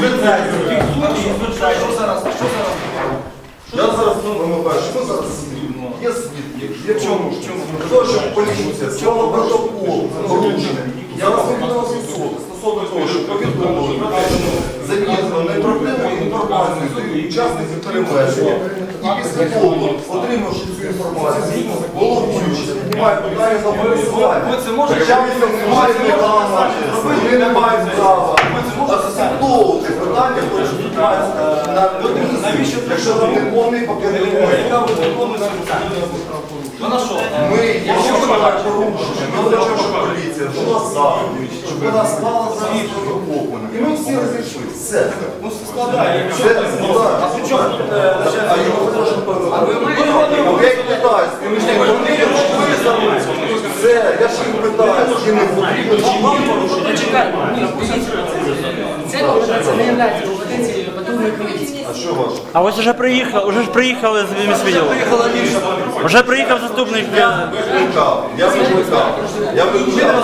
Фіксуйте і звертайте. Що зараз? Що зараз? Я зараз що зараз? Є свідки. Є чому? Того, що поліція склала протокол порушення. Зараз виконав суд стосовно того, що повідомили про те, що завізно неправдиву інформацію з учасників перевезення. І після того, отримавши цю інформацію, головуючий піднімає питання за голосування. Ви це можете Хоча ви не маєте права, ви не маєте права. Навіщо це якщо там не повний пакет документів. Яка ви виконуєте Вона що? Ми, якщо вимагає порушення, ми хочемо, щоб поліція була заходить, щоб вона склала зараз протокол. І ми всі розійшли. Все. Ну складає. Все, ну так. А при чому? А його можна А я їх питаюсь, і ми ж не вони визнали. Все, я ж їх питаюсь, чи не потрібно. Почекай, ні, дивіться. Це це не є компетенцією патрульної поліції. А що ваше? А ось вже приїхали, вже ж приїхали з міськвідділу. Приїхала Вже приїхав заступник. Викликав. Я викликав. Я викликав.